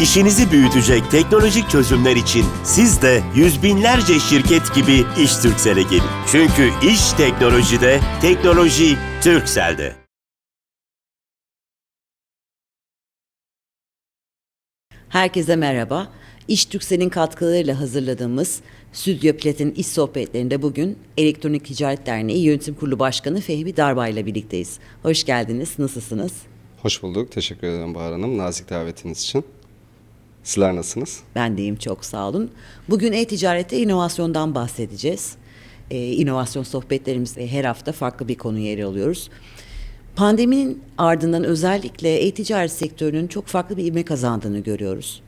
İşinizi büyütecek teknolojik çözümler için siz de yüz binlerce şirket gibi İş Türksel'e gelin. Çünkü iş teknolojide, teknoloji Türksel'de. Herkese merhaba. İş Türksel'in katkılarıyla hazırladığımız Stüdyo Plat'in iş sohbetlerinde bugün Elektronik Ticaret Derneği Yönetim Kurulu Başkanı Fehmi Darbay ile birlikteyiz. Hoş geldiniz. Nasılsınız? Hoş bulduk. Teşekkür ederim Bahar Hanım. Nazik davetiniz için. Sizler nasılsınız? Ben deyim çok sağ olun. Bugün e-ticarette inovasyondan bahsedeceğiz. Ee, inovasyon sohbetlerimizde her hafta farklı bir konuya yer alıyoruz. Pandeminin ardından özellikle e-ticaret sektörünün çok farklı bir ivme kazandığını görüyoruz.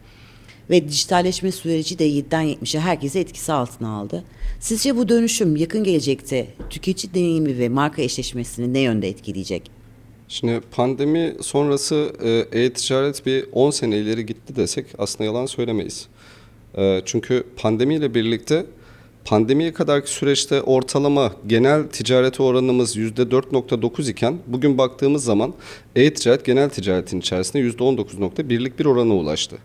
Ve dijitalleşme süreci de 7'den 70'e herkesi etkisi altına aldı. Sizce bu dönüşüm yakın gelecekte tüketici deneyimi ve marka eşleşmesini ne yönde etkileyecek? Şimdi pandemi sonrası e, e-ticaret bir 10 sene ileri gitti desek aslında yalan söylemeyiz. E, Çünkü pandemiyle birlikte pandemiye kadarki süreçte ortalama genel ticarete oranımız %4.9 iken bugün baktığımız zaman e-ticaret genel ticaretin içerisinde %19.1'lik bir orana ulaştı.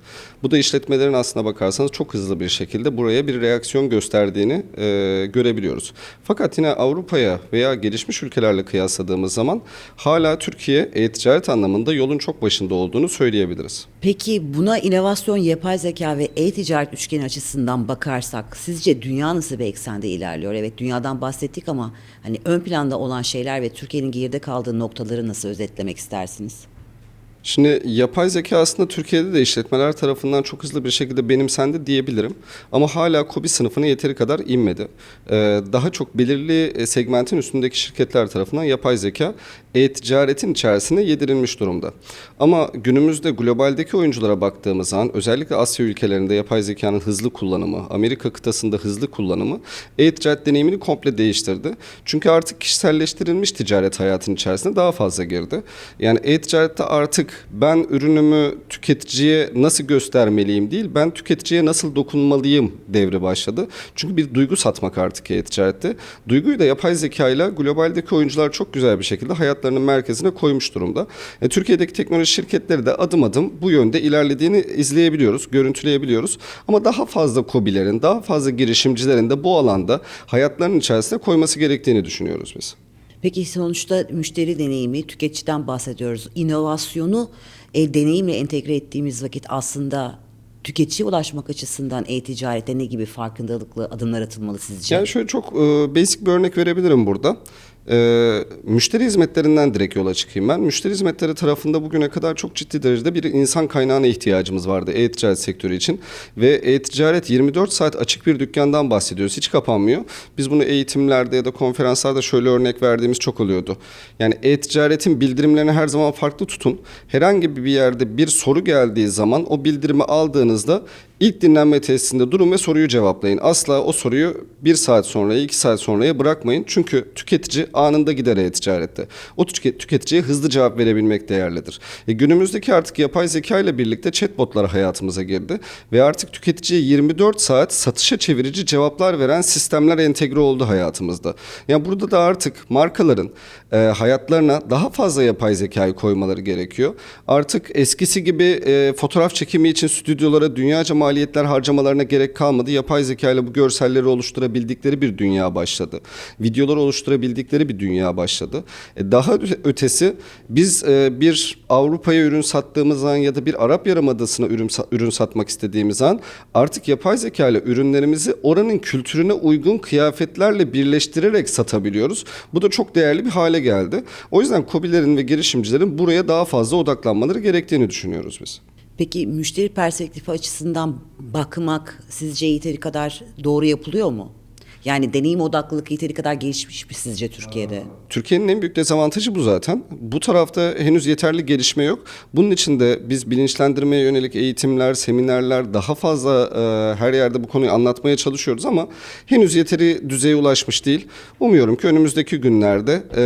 Bu da işletmelerin aslına bakarsanız çok hızlı bir şekilde buraya bir reaksiyon gösterdiğini e, görebiliyoruz. Fakat yine Avrupa'ya veya gelişmiş ülkelerle kıyasladığımız zaman hala Türkiye e-ticaret anlamında yolun çok başında olduğunu söyleyebiliriz. Peki buna inovasyon, yapay zeka ve e-ticaret üçgeni açısından bakarsak sizce dünya nasıl bir eksende ilerliyor? Evet dünyadan bahsettik ama hani ön planda olan şeyler ve Türkiye'nin geride kaldığı noktaları nasıl özetlemek istersiniz? Şimdi yapay zeka aslında Türkiye'de de işletmeler tarafından çok hızlı bir şekilde benimsendi diyebilirim. Ama hala KOBİ sınıfına yeteri kadar inmedi. Ee, daha çok belirli e, segmentin üstündeki şirketler tarafından yapay zeka e-ticaretin içerisine yedirilmiş durumda. Ama günümüzde globaldeki oyunculara baktığımız zaman özellikle Asya ülkelerinde yapay zekanın hızlı kullanımı, Amerika kıtasında hızlı kullanımı e-ticaret deneyimini komple değiştirdi. Çünkü artık kişiselleştirilmiş ticaret hayatın içerisine daha fazla girdi. Yani e-ticarette artık ben ürünümü tüketiciye nasıl göstermeliyim değil, ben tüketiciye nasıl dokunmalıyım devri başladı. Çünkü bir duygu satmak artık e-ticarette. Duyguyu da yapay zeka ile globaldeki oyuncular çok güzel bir şekilde hayatlarının merkezine koymuş durumda. E, Türkiye'deki teknoloji şirketleri de adım adım bu yönde ilerlediğini izleyebiliyoruz, görüntüleyebiliyoruz. Ama daha fazla kobilerin, daha fazla girişimcilerin de bu alanda hayatlarının içerisine koyması gerektiğini düşünüyoruz biz. Peki sonuçta müşteri deneyimi, tüketiciden bahsediyoruz. İnovasyonu e, deneyimle entegre ettiğimiz vakit aslında tüketiciye ulaşmak açısından e-ticarette ne gibi farkındalıklı adımlar atılmalı sizce? Yani şöyle çok e, basic bir örnek verebilirim burada. E, müşteri hizmetlerinden direkt yola çıkayım ben. Müşteri hizmetleri tarafında bugüne kadar çok ciddi derecede bir insan kaynağına ihtiyacımız vardı e-ticaret sektörü için. Ve e-ticaret 24 saat açık bir dükkandan bahsediyoruz. Hiç kapanmıyor. Biz bunu eğitimlerde ya da konferanslarda şöyle örnek verdiğimiz çok oluyordu. Yani e-ticaretin bildirimlerini her zaman farklı tutun. Herhangi bir yerde bir soru geldiği zaman o bildirimi aldığınızda ilk dinlenme tesisinde durun ve soruyu cevaplayın. Asla o soruyu bir saat sonraya, iki saat sonraya bırakmayın. Çünkü tüketici anında gider e-ticarette. O tüke- tüketiciye hızlı cevap verebilmek değerlidir. E, günümüzdeki artık yapay zeka ile birlikte chatbotlar hayatımıza girdi. Ve artık tüketiciye 24 saat satışa çevirici cevaplar veren sistemler entegre oldu hayatımızda. Yani burada da artık markaların e, hayatlarına daha fazla yapay zekayı koymaları gerekiyor. Artık eskisi gibi e, fotoğraf çekimi için stüdyolara dünyaca maliyetler harcamalarına gerek kalmadı. Yapay zeka ile bu görselleri oluşturabildikleri bir dünya başladı. Videoları oluşturabildikleri bir dünya başladı. E, daha ötesi biz e, bir Avrupa'ya ürün sattığımız zaman ya da bir Arap Yarımadası'na ürün, ürün satmak istediğimiz zaman artık yapay zeka ile ürünlerimizi oranın kültürüne uygun kıyafetlerle birleştirerek satabiliyoruz. Bu da çok değerli bir hale geldi. O yüzden KOBİ'lerin ve girişimcilerin buraya daha fazla odaklanmaları gerektiğini düşünüyoruz biz. Peki müşteri perspektifi açısından bakmak sizce yeteri kadar doğru yapılıyor mu? Yani deneyim odaklılık yeteri kadar gelişmiş mi sizce Türkiye'de? Türkiye'nin en büyük dezavantajı bu zaten. Bu tarafta henüz yeterli gelişme yok. Bunun için de biz bilinçlendirmeye yönelik eğitimler, seminerler daha fazla e, her yerde bu konuyu anlatmaya çalışıyoruz ama henüz yeteri düzeye ulaşmış değil. Umuyorum ki önümüzdeki günlerde e,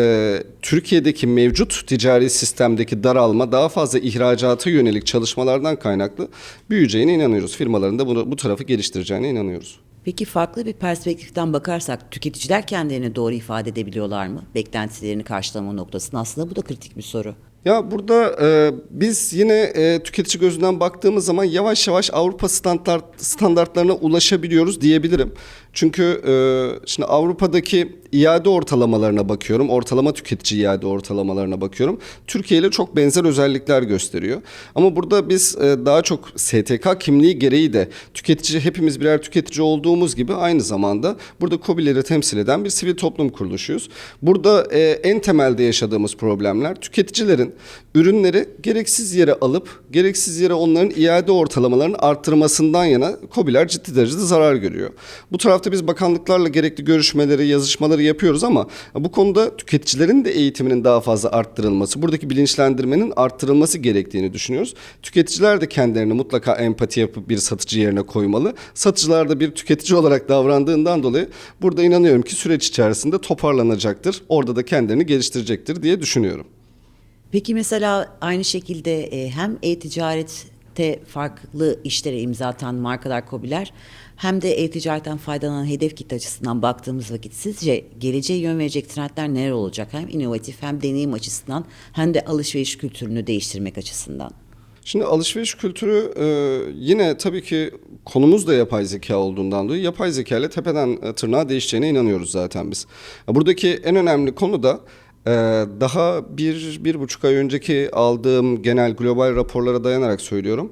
Türkiye'deki mevcut ticari sistemdeki daralma daha fazla ihracata yönelik çalışmalardan kaynaklı büyüyeceğine inanıyoruz. Firmaların da bunu, bu tarafı geliştireceğine inanıyoruz. Peki farklı bir perspektiften bakarsak tüketiciler kendilerini doğru ifade edebiliyorlar mı? Beklentilerini karşılama noktasında aslında bu da kritik bir soru. Ya burada e, biz yine e, tüketici gözünden baktığımız zaman yavaş yavaş Avrupa standart standartlarına ulaşabiliyoruz diyebilirim. Çünkü e, şimdi Avrupa'daki iade ortalamalarına bakıyorum. Ortalama tüketici iade ortalamalarına bakıyorum. Türkiye ile çok benzer özellikler gösteriyor. Ama burada biz e, daha çok STK kimliği gereği de tüketici hepimiz birer tüketici olduğumuz gibi aynı zamanda burada KOBİ'leri temsil eden bir sivil toplum kuruluşuyuz. Burada e, en temelde yaşadığımız problemler tüketicilerin ürünleri gereksiz yere alıp gereksiz yere onların iade ortalamalarını arttırmasından yana KOBİ'ler ciddi derecede zarar görüyor. Bu tarafta biz bakanlıklarla gerekli görüşmeleri, yazışmaları yapıyoruz ama bu konuda tüketicilerin de eğitiminin daha fazla arttırılması, buradaki bilinçlendirmenin arttırılması gerektiğini düşünüyoruz. Tüketiciler de kendilerini mutlaka empati yapıp bir satıcı yerine koymalı. Satıcılar da bir tüketici olarak davrandığından dolayı burada inanıyorum ki süreç içerisinde toparlanacaktır. Orada da kendilerini geliştirecektir diye düşünüyorum. Peki mesela aynı şekilde e, hem e-ticarette farklı işlere imza atan markalar, kobiler hem de e-ticaretten faydalanan hedef kitle açısından baktığımız vakit sizce geleceğe yön verecek trendler neler olacak? Hem inovatif hem deneyim açısından hem de alışveriş kültürünü değiştirmek açısından. Şimdi alışveriş kültürü e, yine tabii ki konumuz da yapay zeka olduğundan dolayı yapay zeka ile tepeden e, tırnağa değişeceğine inanıyoruz zaten biz. Buradaki en önemli konu da daha bir, bir buçuk ay önceki aldığım genel global raporlara dayanarak söylüyorum.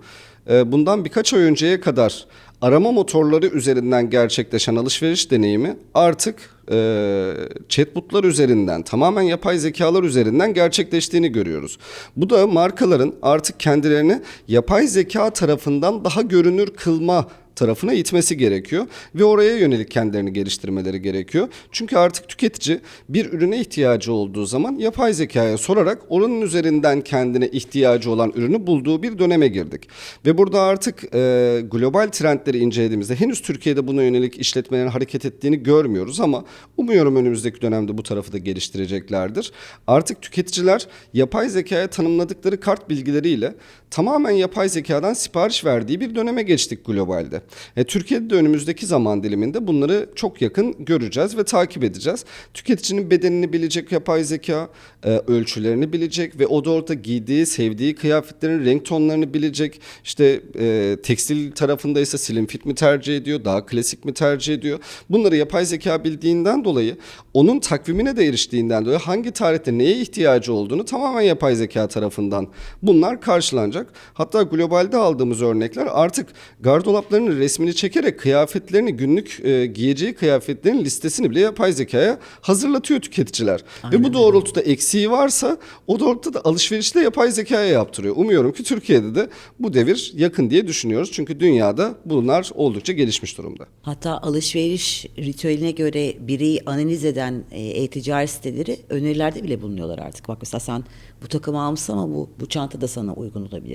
E, bundan birkaç ay önceye kadar arama motorları üzerinden gerçekleşen alışveriş deneyimi artık e, chatbotlar üzerinden tamamen yapay zekalar üzerinden gerçekleştiğini görüyoruz. Bu da markaların artık kendilerini yapay zeka tarafından daha görünür kılma tarafına itmesi gerekiyor ve oraya yönelik kendilerini geliştirmeleri gerekiyor. Çünkü artık tüketici bir ürüne ihtiyacı olduğu zaman yapay zekaya sorarak onun üzerinden kendine ihtiyacı olan ürünü bulduğu bir döneme girdik. Ve burada artık e, global trendleri incelediğimizde henüz Türkiye'de buna yönelik işletmelerin hareket ettiğini görmüyoruz ama umuyorum önümüzdeki dönemde bu tarafı da geliştireceklerdir. Artık tüketiciler yapay zekaya tanımladıkları kart bilgileriyle tamamen yapay zekadan sipariş verdiği bir döneme geçtik globalde. E, Türkiye'de de önümüzdeki zaman diliminde bunları çok yakın göreceğiz ve takip edeceğiz. Tüketicinin bedenini bilecek yapay zeka, e, ölçülerini bilecek ve o da orada giydiği, sevdiği kıyafetlerin renk tonlarını bilecek. İşte e, tekstil tarafında ise slim fit mi tercih ediyor, daha klasik mi tercih ediyor? Bunları yapay zeka bildiğinden dolayı onun takvimine de eriştiğinden dolayı hangi tarihte neye ihtiyacı olduğunu tamamen yapay zeka tarafından bunlar karşılanacak. Hatta globalde aldığımız örnekler artık gardolaplarının resmini çekerek kıyafetlerini günlük e, giyeceği kıyafetlerin listesini bile yapay zekaya hazırlatıyor tüketiciler. Ve bu doğrultuda eksiği varsa o doğrultuda da alışverişte yapay zekaya yaptırıyor. Umuyorum ki Türkiye'de de bu devir yakın diye düşünüyoruz. Çünkü dünyada bunlar oldukça gelişmiş durumda. Hatta alışveriş ritüeline göre bireyi analiz eden e, e-ticaret siteleri önerilerde bile bulunuyorlar artık. Bak mesela sen bu takımı almışsın ama bu, bu çanta da sana uygun olabilir.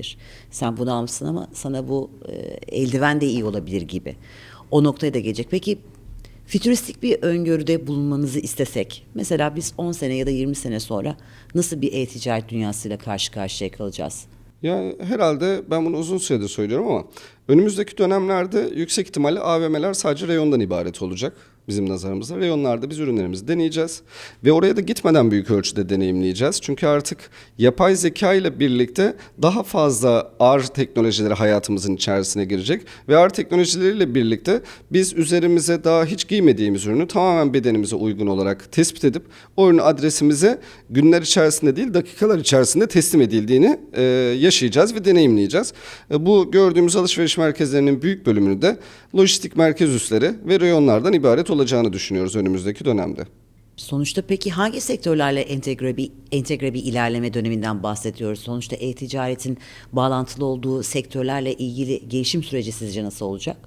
Sen bunu almışsın ama sana bu e, eldiven de iyi olabilir gibi. O noktaya da gelecek. Peki fütüristik bir öngörüde bulunmanızı istesek, mesela biz 10 sene ya da 20 sene sonra nasıl bir e-ticaret dünyasıyla karşı karşıya kalacağız? Yani herhalde ben bunu uzun süredir söylüyorum ama önümüzdeki dönemlerde yüksek ihtimalle AVM'ler sadece reyondan ibaret olacak bizim nazarımızda. Reyonlarda biz ürünlerimizi deneyeceğiz ve oraya da gitmeden büyük ölçüde deneyimleyeceğiz. Çünkü artık yapay zeka ile birlikte daha fazla ağır teknolojileri hayatımızın içerisine girecek ve ağır teknolojileriyle birlikte biz üzerimize daha hiç giymediğimiz ürünü tamamen bedenimize uygun olarak tespit edip o ürünü adresimize günler içerisinde değil dakikalar içerisinde teslim edildiğini e, yaşayacağız ve deneyimleyeceğiz. E, bu gördüğümüz alışveriş merkezlerinin büyük bölümünü de lojistik merkez üsleri ve reyonlardan ibaret olacağını düşünüyoruz önümüzdeki dönemde. Sonuçta peki hangi sektörlerle entegre bir entegre bir ilerleme döneminden bahsediyoruz? Sonuçta e-ticaretin bağlantılı olduğu sektörlerle ilgili gelişim süreci sizce nasıl olacak?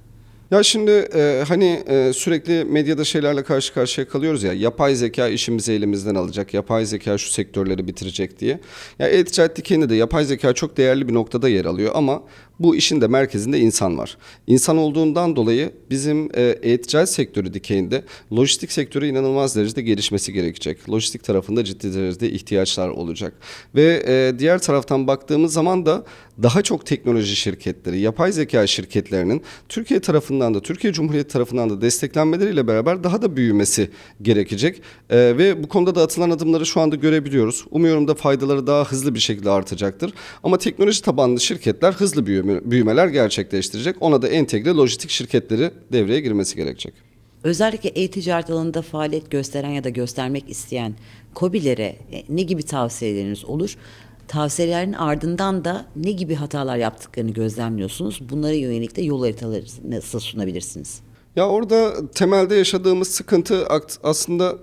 Ya şimdi e, hani e, sürekli medyada şeylerle karşı karşıya kalıyoruz ya yapay zeka işimizi elimizden alacak, yapay zeka şu sektörleri bitirecek diye. Ya e-ticaret de yapay zeka çok değerli bir noktada yer alıyor ama Bu işin de merkezinde insan var. İnsan olduğundan dolayı bizim e, e-ticaret sektörü dikeyinde lojistik sektörü inanılmaz derecede gelişmesi gerekecek. Lojistik tarafında ciddi derecede ihtiyaçlar olacak. Ve e, diğer taraftan baktığımız zaman da daha çok teknoloji şirketleri, yapay zeka şirketlerinin Türkiye tarafından da Türkiye Cumhuriyeti tarafından da desteklenmeleriyle beraber daha da büyümesi gerekecek. E, ve bu konuda da atılan adımları şu anda görebiliyoruz. Umuyorum da faydaları daha hızlı bir şekilde artacaktır. Ama teknoloji tabanlı şirketler hızlı büyüme, büyümeler gerçekleştirecek. Ona da entegre lojistik şirketleri devreye girmesi gerekecek. Özellikle e-ticaret alanında faaliyet gösteren ya da göstermek isteyen KOBİ'lere e, ne gibi tavsiyeleriniz olur? Tavsiyelerin ardından da ne gibi hatalar yaptıklarını gözlemliyorsunuz? Bunlara yönelik de yol haritaları nasıl sunabilirsiniz? Ya orada temelde yaşadığımız sıkıntı aslında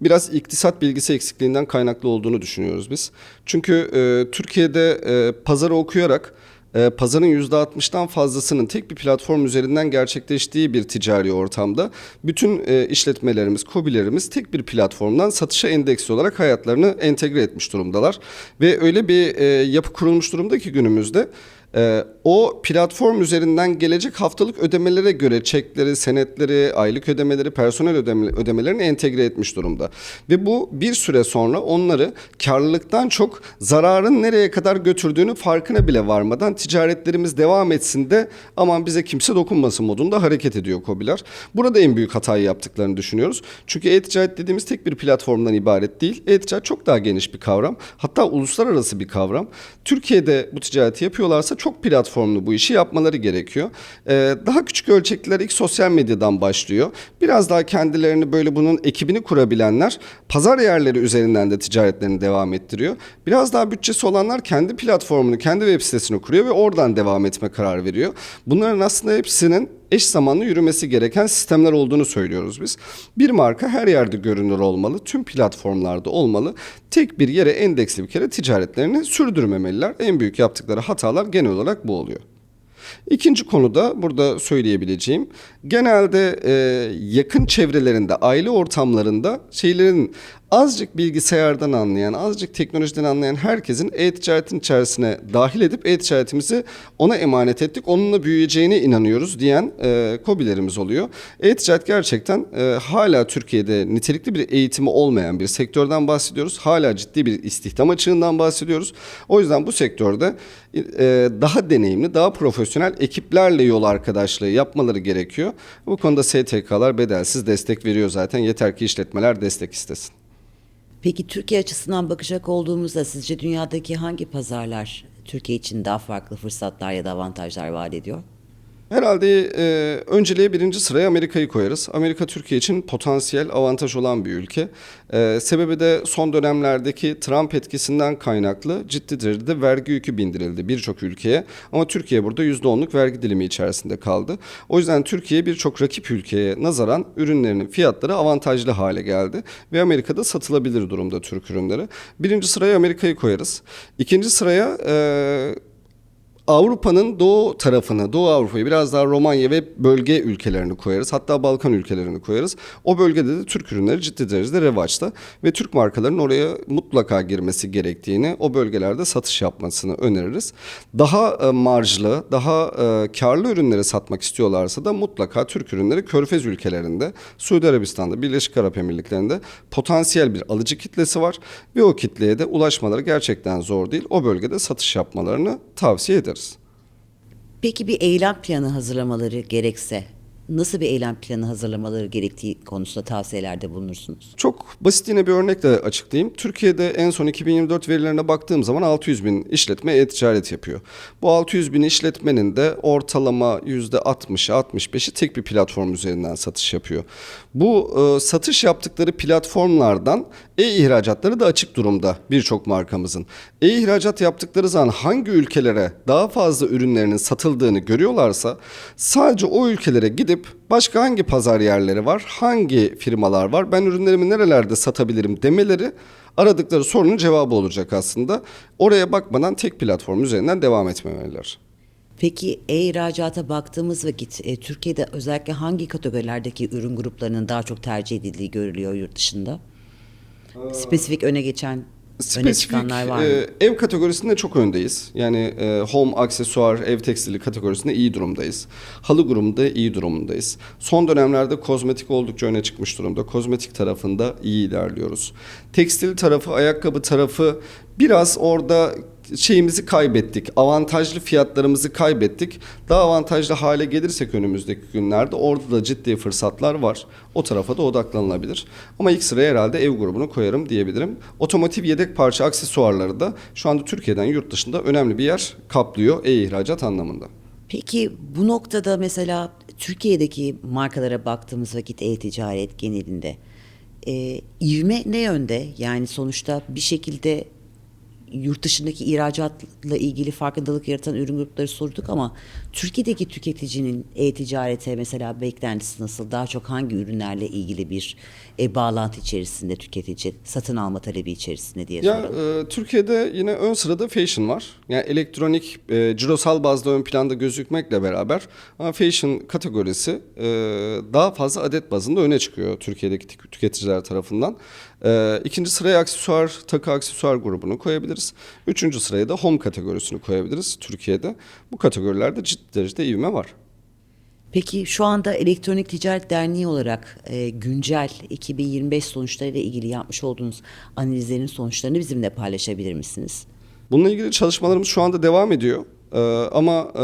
biraz iktisat bilgisi eksikliğinden kaynaklı olduğunu düşünüyoruz biz. Çünkü e, Türkiye'de e, pazarı okuyarak e, pazarın %60'dan fazlasının tek bir platform üzerinden gerçekleştiği bir ticari ortamda bütün e, işletmelerimiz, kobilerimiz tek bir platformdan satışa endeksli olarak hayatlarını entegre etmiş durumdalar. Ve öyle bir e, yapı kurulmuş durumda ki günümüzde ee, o platform üzerinden gelecek haftalık ödemelere göre çekleri, senetleri, aylık ödemeleri, personel ödeme, ödemelerini entegre etmiş durumda. Ve bu bir süre sonra onları karlılıktan çok zararın nereye kadar götürdüğünü farkına bile varmadan ticaretlerimiz devam etsin de aman bize kimse dokunmasın modunda hareket ediyor KOBİ'ler. Burada en büyük hatayı yaptıklarını düşünüyoruz. Çünkü e-ticaret dediğimiz tek bir platformdan ibaret değil. E-ticaret çok daha geniş bir kavram. Hatta uluslararası bir kavram. Türkiye'de bu ticareti yapıyorlarsa çok platformlu bu işi yapmaları gerekiyor. Ee, daha küçük ölçekliler ilk sosyal medyadan başlıyor. Biraz daha kendilerini böyle bunun ekibini kurabilenler pazar yerleri üzerinden de ticaretlerini devam ettiriyor. Biraz daha bütçesi olanlar kendi platformunu, kendi web sitesini kuruyor ve oradan devam etme karar veriyor. Bunların aslında hepsinin eş zamanlı yürümesi gereken sistemler olduğunu söylüyoruz biz. Bir marka her yerde görünür olmalı, tüm platformlarda olmalı. Tek bir yere endeksli bir kere ticaretlerini sürdürmemeliler. En büyük yaptıkları hatalar genel olarak bu oluyor. İkinci konuda burada söyleyebileceğim genelde e, yakın çevrelerinde aile ortamlarında şeylerin azıcık bilgisayardan anlayan azıcık teknolojiden anlayan herkesin e-ticaretin içerisine dahil edip e-ticaretimizi ona emanet ettik onunla büyüyeceğine inanıyoruz diyen e, kobilerimiz oluyor. E-ticaret gerçekten e, hala Türkiye'de nitelikli bir eğitimi olmayan bir sektörden bahsediyoruz. Hala ciddi bir istihdam açığından bahsediyoruz. O yüzden bu sektörde e, daha deneyimli, daha profesyonel ekiplerle yol arkadaşlığı yapmaları gerekiyor. Bu konuda STK'lar bedelsiz destek veriyor zaten. Yeter ki işletmeler destek istesin. Peki Türkiye açısından bakacak olduğumuzda sizce dünyadaki hangi pazarlar Türkiye için daha farklı fırsatlar ya da avantajlar vaat ediyor? Herhalde e, önceliğe birinci sıraya Amerika'yı koyarız. Amerika Türkiye için potansiyel avantaj olan bir ülke. E, sebebi de son dönemlerdeki Trump etkisinden kaynaklı ciddi derecede vergi yükü bindirildi birçok ülkeye. Ama Türkiye burada %10'luk vergi dilimi içerisinde kaldı. O yüzden Türkiye birçok rakip ülkeye nazaran ürünlerinin fiyatları avantajlı hale geldi. Ve Amerika'da satılabilir durumda Türk ürünleri. Birinci sıraya Amerika'yı koyarız. İkinci sıraya... E, Avrupa'nın doğu tarafını, Doğu Avrupa'yı biraz daha Romanya ve bölge ülkelerini koyarız. Hatta Balkan ülkelerini koyarız. O bölgede de Türk ürünleri ciddi derecede revaçta ve Türk markalarının oraya mutlaka girmesi gerektiğini, o bölgelerde satış yapmasını öneririz. Daha e, marjlı, daha e, karlı ürünleri satmak istiyorlarsa da mutlaka Türk ürünleri Körfez ülkelerinde, Suudi Arabistan'da, Birleşik Arap Emirlikleri'nde potansiyel bir alıcı kitlesi var ve o kitleye de ulaşmaları gerçekten zor değil. O bölgede satış yapmalarını tavsiye ederiz. Peki bir eylem planı hazırlamaları gerekse nasıl bir eylem planı hazırlamaları gerektiği konusunda tavsiyelerde bulunursunuz? Çok basit yine bir örnekle açıklayayım. Türkiye'de en son 2024 verilerine baktığım zaman 600 bin işletme e-ticaret yapıyor. Bu 600 bin işletmenin de ortalama %60'ı 65'i tek bir platform üzerinden satış yapıyor. Bu e, satış yaptıkları platformlardan e-ihracatları da açık durumda birçok markamızın. E-ihracat yaptıkları zaman hangi ülkelere daha fazla ürünlerinin satıldığını görüyorlarsa sadece o ülkelere gidip başka hangi pazar yerleri var, hangi firmalar var, ben ürünlerimi nerelerde satabilirim demeleri aradıkları sorunun cevabı olacak aslında. Oraya bakmadan tek platform üzerinden devam etmemeliler. Peki e-ihracata baktığımız vakit e, Türkiye'de özellikle hangi kategorilerdeki ürün gruplarının daha çok tercih edildiği görülüyor yurt dışında? Spesifik öne geçen öne çıkanlar var mı? e, ev kategorisinde çok öndeyiz. Yani e, home, aksesuar, ev tekstili kategorisinde iyi durumdayız. Halı grubunda iyi durumdayız. Son dönemlerde kozmetik oldukça öne çıkmış durumda. Kozmetik tarafında iyi ilerliyoruz. Tekstil tarafı, ayakkabı tarafı biraz orada şeyimizi kaybettik. Avantajlı fiyatlarımızı kaybettik. Daha avantajlı hale gelirsek önümüzdeki günlerde orada da ciddi fırsatlar var. O tarafa da odaklanılabilir. Ama ilk sıraya herhalde ev grubunu koyarım diyebilirim. Otomotiv yedek parça aksesuarları da şu anda Türkiye'den yurt dışında önemli bir yer kaplıyor e-ihracat anlamında. Peki bu noktada mesela Türkiye'deki markalara baktığımız vakit e-ticaret genelinde e, ivme ne yönde? Yani sonuçta bir şekilde yurt dışındaki ihracatla ilgili farkındalık yaratan ürün grupları sorduk ama Türkiye'deki tüketicinin e-ticarete mesela beklentisi nasıl? Daha çok hangi ürünlerle ilgili bir e, bağlantı içerisinde tüketici satın alma talebi içerisinde diye Ya soralım. e, Türkiye'de yine ön sırada fashion var. Yani elektronik e, cirosal bazda ön planda gözükmekle beraber ama fashion kategorisi e, daha fazla adet bazında öne çıkıyor Türkiye'deki tük- tüketiciler tarafından. E, ikinci sıraya aksesuar, takı aksesuar grubunu koyabiliriz. Üçüncü sıraya da home kategorisini koyabiliriz Türkiye'de. Bu kategorilerde ciddi derecede ivme var. Peki şu anda Elektronik Ticaret Derneği olarak e, güncel 2025 sonuçlarıyla ilgili yapmış olduğunuz analizlerin sonuçlarını bizimle paylaşabilir misiniz? Bununla ilgili çalışmalarımız şu anda devam ediyor. Ee, ama e,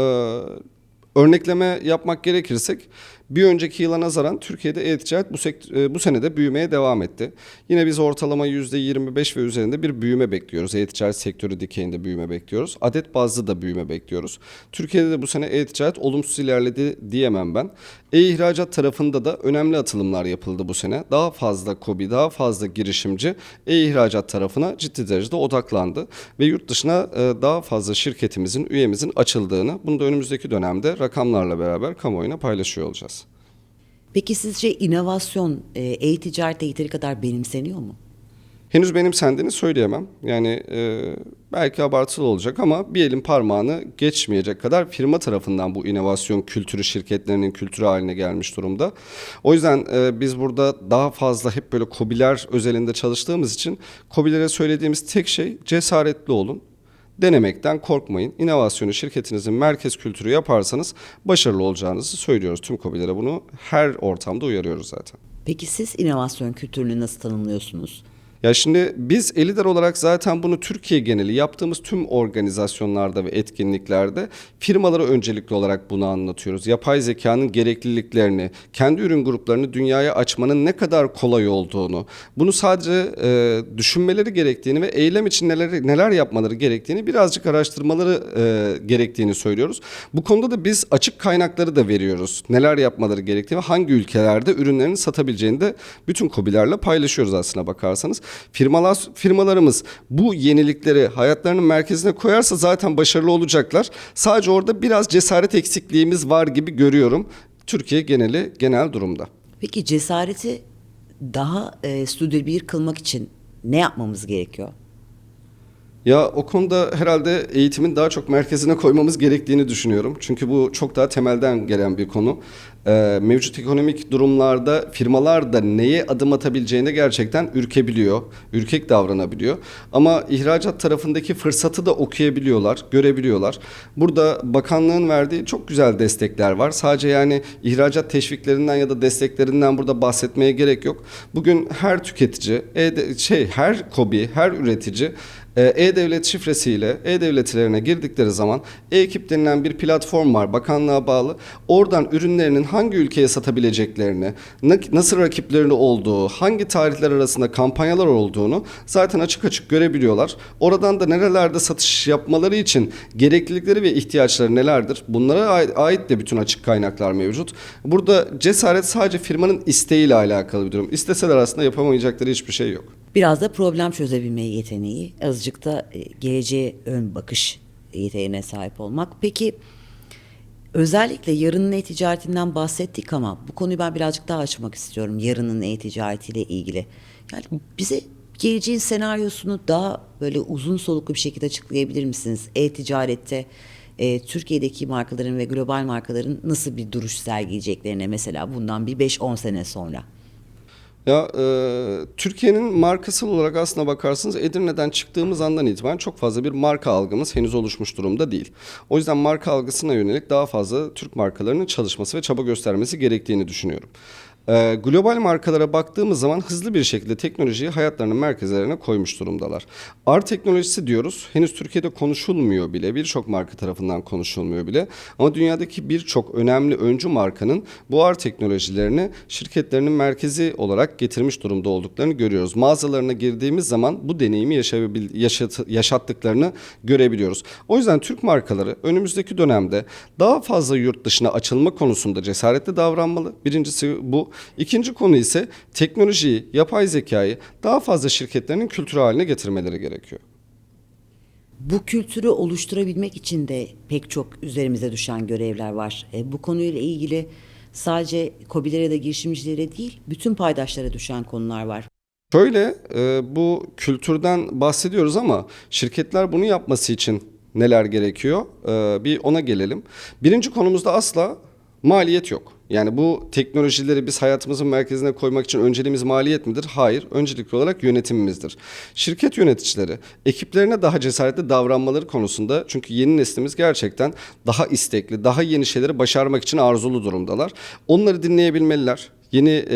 örnekleme yapmak gerekirsek bir önceki yıla nazaran Türkiye'de e-ticaret bu, e, bu sene de büyümeye devam etti. Yine biz ortalama %25 ve üzerinde bir büyüme bekliyoruz. E-ticaret sektörü dikeyinde büyüme bekliyoruz. Adet bazlı da büyüme bekliyoruz. Türkiye'de de bu sene e-ticaret olumsuz ilerledi diyemem ben. E-ihracat tarafında da önemli atılımlar yapıldı bu sene. Daha fazla KOBİ, daha fazla girişimci e-ihracat tarafına ciddi derecede odaklandı. Ve yurt dışına e, daha fazla şirketimizin, üyemizin açıldığını, bunu da önümüzdeki dönemde rakamlarla beraber kamuoyuna paylaşıyor olacağız. Peki sizce inovasyon e, e-ticarette yeteri kadar benimseniyor mu? Henüz benimsendiğini söyleyemem. Yani e, belki abartılı olacak ama bir elin parmağını geçmeyecek kadar firma tarafından bu inovasyon kültürü şirketlerinin kültürü haline gelmiş durumda. O yüzden e, biz burada daha fazla hep böyle kobiler özelinde çalıştığımız için kobilere söylediğimiz tek şey cesaretli olun. Denemekten korkmayın. İnovasyonu şirketinizin merkez kültürü yaparsanız başarılı olacağınızı söylüyoruz. Tüm kobilere bunu her ortamda uyarıyoruz zaten. Peki siz inovasyon kültürünü nasıl tanımlıyorsunuz? Ya şimdi biz Elider olarak zaten bunu Türkiye geneli yaptığımız tüm organizasyonlarda ve etkinliklerde firmalara öncelikli olarak bunu anlatıyoruz. Yapay zekanın gerekliliklerini, kendi ürün gruplarını dünyaya açmanın ne kadar kolay olduğunu, bunu sadece e, düşünmeleri gerektiğini ve eylem için neler neler yapmaları gerektiğini birazcık araştırmaları e, gerektiğini söylüyoruz. Bu konuda da biz açık kaynakları da veriyoruz. Neler yapmaları gerektiğini ve hangi ülkelerde ürünlerini satabileceğini de bütün kobilerle paylaşıyoruz aslına bakarsanız. Firmalar firmalarımız bu yenilikleri hayatlarının merkezine koyarsa zaten başarılı olacaklar. Sadece orada biraz cesaret eksikliğimiz var gibi görüyorum. Türkiye geneli genel durumda. Peki cesareti daha e, sürdürülebilir kılmak için ne yapmamız gerekiyor? Ya o konuda herhalde eğitimin daha çok merkezine koymamız gerektiğini düşünüyorum. Çünkü bu çok daha temelden gelen bir konu. Ee, mevcut ekonomik durumlarda firmalar da neye adım atabileceğine gerçekten ürkebiliyor, ürkek davranabiliyor. Ama ihracat tarafındaki fırsatı da okuyabiliyorlar, görebiliyorlar. Burada bakanlığın verdiği çok güzel destekler var. Sadece yani ihracat teşviklerinden ya da desteklerinden burada bahsetmeye gerek yok. Bugün her tüketici, e şey her kobi, her üretici E-Devlet şifresiyle E-Devletlerine girdikleri zaman E-Ekip denilen bir platform var bakanlığa bağlı. Oradan ürünlerinin hangi ülkeye satabileceklerini, na- nasıl rakiplerini olduğu, hangi tarihler arasında kampanyalar olduğunu zaten açık açık görebiliyorlar. Oradan da nerelerde satış yapmaları için gereklilikleri ve ihtiyaçları nelerdir? Bunlara ait de bütün açık kaynaklar mevcut. Burada cesaret sadece firmanın isteğiyle alakalı bir durum. İsteseler aslında yapamayacakları hiçbir şey yok. Biraz da problem çözebilme yeteneği, azıcık da e, geleceğe ön bakış yeteneğine sahip olmak. Peki özellikle yarının e-ticaretinden bahsettik ama bu konuyu ben birazcık daha açmak istiyorum. Yarının e-ticaretiyle ilgili. Yani bize geleceğin senaryosunu daha böyle uzun soluklu bir şekilde açıklayabilir misiniz? E-ticarette e, Türkiye'deki markaların ve global markaların nasıl bir duruş sergileyeceklerine mesela bundan bir 5-10 sene sonra. Ya e, Türkiye'nin markasal olarak aslına bakarsanız Edirne'den çıktığımız andan itibaren çok fazla bir marka algımız henüz oluşmuş durumda değil. O yüzden marka algısına yönelik daha fazla Türk markalarının çalışması ve çaba göstermesi gerektiğini düşünüyorum. E, global markalara baktığımız zaman hızlı bir şekilde teknolojiyi hayatlarının merkezlerine koymuş durumdalar. R teknolojisi diyoruz. Henüz Türkiye'de konuşulmuyor bile. Birçok marka tarafından konuşulmuyor bile. Ama dünyadaki birçok önemli öncü markanın bu R teknolojilerini şirketlerinin merkezi olarak getirmiş durumda olduklarını görüyoruz. Mağazalarına girdiğimiz zaman bu deneyimi yaşat- yaşattıklarını görebiliyoruz. O yüzden Türk markaları önümüzdeki dönemde daha fazla yurt dışına açılma konusunda cesaretli davranmalı. Birincisi bu. İkinci konu ise teknolojiyi, yapay zekayı daha fazla şirketlerinin kültürü haline getirmeleri gerekiyor. Bu kültürü oluşturabilmek için de pek çok üzerimize düşen görevler var. E, bu konuyla ilgili sadece KOBİ'lere ya da girişimcilere değil, bütün paydaşlara düşen konular var. Şöyle e, bu kültürden bahsediyoruz ama şirketler bunu yapması için neler gerekiyor? E, bir ona gelelim. Birinci konumuzda asla maliyet yok. Yani bu teknolojileri biz hayatımızın merkezine koymak için önceliğimiz maliyet midir? Hayır. Öncelikli olarak yönetimimizdir. Şirket yöneticileri ekiplerine daha cesaretli davranmaları konusunda çünkü yeni neslimiz gerçekten daha istekli, daha yeni şeyleri başarmak için arzulu durumdalar. Onları dinleyebilmeliler yeni e,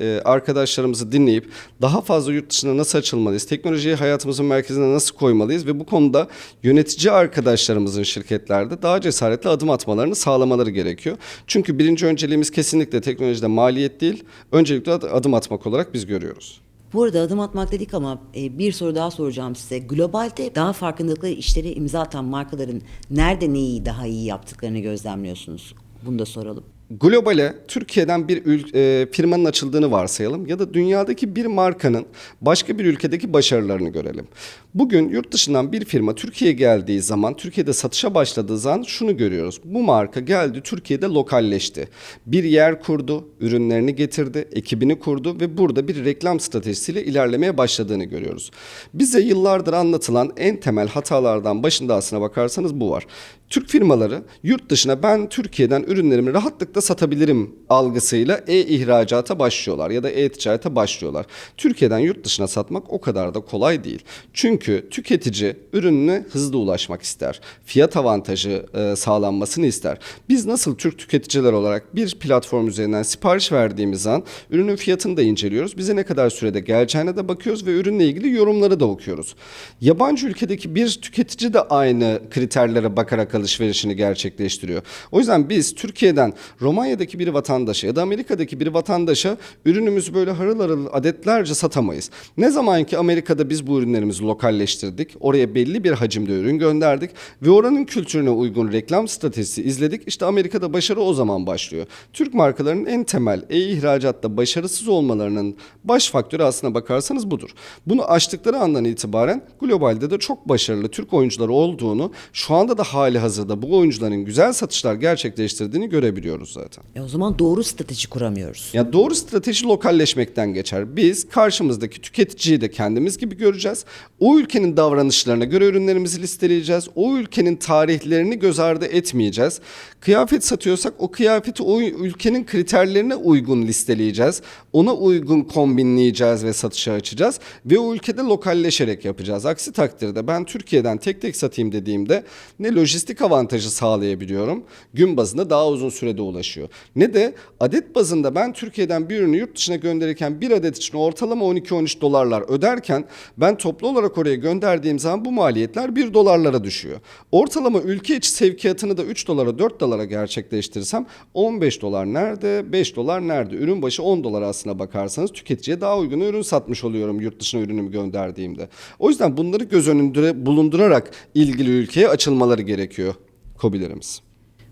e, arkadaşlarımızı dinleyip daha fazla yurt dışına nasıl açılmalıyız, teknolojiyi hayatımızın merkezine nasıl koymalıyız ve bu konuda yönetici arkadaşlarımızın şirketlerde daha cesaretli adım atmalarını sağlamaları gerekiyor. Çünkü birinci önceliğimiz kesinlikle teknolojide maliyet değil, öncelikle ad- adım atmak olarak biz görüyoruz. Bu arada adım atmak dedik ama e, bir soru daha soracağım size. Globalde daha farkındalıklı işlere imza atan markaların nerede neyi daha iyi yaptıklarını gözlemliyorsunuz? Bunu da soralım. Globale Türkiye'den bir e, firmanın açıldığını varsayalım ya da dünyadaki bir markanın başka bir ülkedeki başarılarını görelim. Bugün yurt dışından bir firma Türkiye'ye geldiği zaman, Türkiye'de satışa başladığı zaman şunu görüyoruz. Bu marka geldi Türkiye'de lokalleşti. Bir yer kurdu, ürünlerini getirdi, ekibini kurdu ve burada bir reklam stratejisiyle ilerlemeye başladığını görüyoruz. Bize yıllardır anlatılan en temel hatalardan başında aslına bakarsanız bu var. Türk firmaları yurt dışına ben Türkiye'den ürünlerimi rahatlıkla satabilirim algısıyla e-ihracata başlıyorlar ya da e-ticarete başlıyorlar. Türkiye'den yurt dışına satmak o kadar da kolay değil. Çünkü tüketici ürününe hızlı ulaşmak ister. Fiyat avantajı e, sağlanmasını ister. Biz nasıl Türk tüketiciler olarak bir platform üzerinden sipariş verdiğimiz an ürünün fiyatını da inceliyoruz. Bize ne kadar sürede geleceğine de bakıyoruz ve ürünle ilgili yorumları da okuyoruz. Yabancı ülkedeki bir tüketici de aynı kriterlere bakarak alışverişini gerçekleştiriyor. O yüzden biz Türkiye'den Romanya'daki bir vatandaşa ya da Amerika'daki bir vatandaşa ürünümüzü böyle harıl harıl adetlerce satamayız. Ne zaman ki Amerika'da biz bu ürünlerimizi lokalleştirdik, oraya belli bir hacimde ürün gönderdik ve oranın kültürüne uygun reklam stratejisi izledik. İşte Amerika'da başarı o zaman başlıyor. Türk markalarının en temel e-ihracatta başarısız olmalarının baş faktörü aslına bakarsanız budur. Bunu açtıkları andan itibaren globalde de çok başarılı Türk oyuncular olduğunu, şu anda da hali hazırda bu oyuncuların güzel satışlar gerçekleştirdiğini görebiliyoruz zaten. E o zaman doğru strateji kuramıyoruz. Ya doğru strateji lokalleşmekten geçer. Biz karşımızdaki tüketiciyi de kendimiz gibi göreceğiz. O ülkenin davranışlarına göre ürünlerimizi listeleyeceğiz. O ülkenin tarihlerini göz ardı etmeyeceğiz. Kıyafet satıyorsak o kıyafeti o ülkenin kriterlerine uygun listeleyeceğiz. Ona uygun kombinleyeceğiz ve satışa açacağız ve o ülkede lokalleşerek yapacağız. Aksi takdirde ben Türkiye'den tek tek satayım dediğimde ne lojistik avantajı sağlayabiliyorum. Gün bazında daha uzun sürede ulaşıyor. Ne de adet bazında ben Türkiye'den bir ürünü yurt dışına gönderirken bir adet için ortalama 12-13 dolarlar öderken ben toplu olarak oraya gönderdiğim zaman bu maliyetler 1 dolarlara düşüyor. Ortalama ülke içi sevkiyatını da 3 dolara 4 dolara gerçekleştirirsem 15 dolar nerede 5 dolar nerede ürün başı 10 dolar aslına bakarsanız tüketiciye daha uygun ürün satmış oluyorum yurt dışına ürünümü gönderdiğimde. O yüzden bunları göz önünde bulundurarak ilgili ülkeye açılmaları gerekiyor kobilerimiz.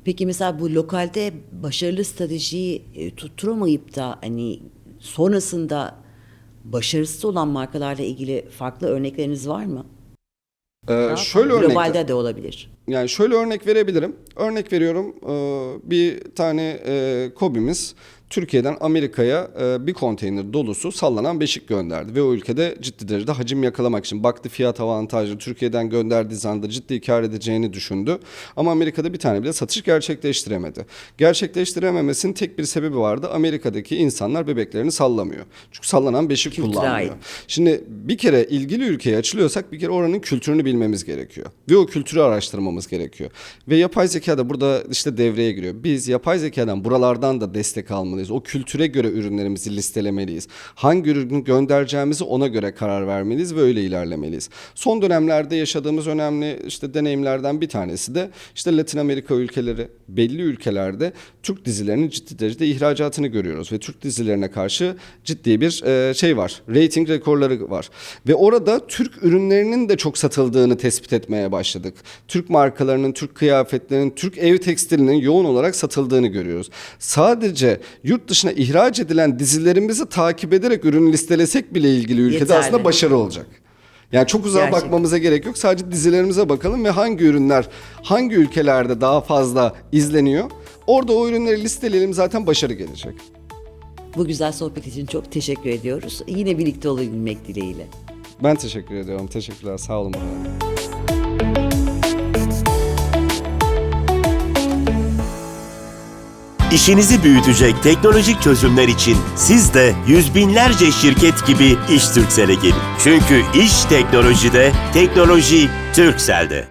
Peki mesela bu lokalde başarılı stratejiyi e, tutturamayıp da hani sonrasında başarısız olan markalarla ilgili farklı örnekleriniz var mı? Ee, şöyle örnek Globalde de olabilir. Yani şöyle örnek verebilirim. Örnek veriyorum e, bir tane e, kobimiz Türkiye'den Amerika'ya e, bir konteyner dolusu sallanan beşik gönderdi. Ve o ülkede ciddi derecede hacim yakalamak için baktı fiyat avantajlı. Türkiye'den gönderdiği zanda ciddi kar edeceğini düşündü. Ama Amerika'da bir tane bile satış gerçekleştiremedi. Gerçekleştirememesinin tek bir sebebi vardı. Amerika'daki insanlar bebeklerini sallamıyor. Çünkü sallanan beşik Kültüre kullanmıyor. Şimdi bir kere ilgili ülkeye açılıyorsak bir kere oranın kültürünü bilmemiz gerekiyor. Ve o kültürü araştırmamız gerekiyor. Ve yapay zeka da burada işte devreye giriyor. Biz yapay zekadan buralardan da destek almalıyız. O kültüre göre ürünlerimizi listelemeliyiz. Hangi ürünü göndereceğimizi ona göre karar vermeliyiz ve öyle ilerlemeliyiz. Son dönemlerde yaşadığımız önemli işte deneyimlerden bir tanesi de işte Latin Amerika ülkeleri belli ülkelerde Türk dizilerinin ciddi derecede ihracatını görüyoruz ve Türk dizilerine karşı ciddi bir e, şey var. Rating rekorları var. Ve orada Türk ürünlerinin de çok satıldığını tespit etmeye başladık. Türk markalarının, Türk kıyafetlerinin, Türk ev tekstilinin yoğun olarak satıldığını görüyoruz. Sadece yurt dışına ihraç edilen dizilerimizi takip ederek ürünü listelesek bile ilgili ülkede Yeterli. aslında başarı olacak. Yani çok uzağa Gerçekten. bakmamıza gerek yok. Sadece dizilerimize bakalım ve hangi ürünler hangi ülkelerde daha fazla izleniyor. Orada o ürünleri listeleyelim zaten başarı gelecek. Bu güzel sohbet için çok teşekkür ediyoruz. Yine birlikte olabilmek dileğiyle. Ben teşekkür ediyorum. Teşekkürler. Sağ olun. bana. İşinizi büyütecek teknolojik çözümler için siz de yüz binlerce şirket gibi İş Türksel'e gelin. Çünkü iş teknolojide, teknoloji Türksel'de.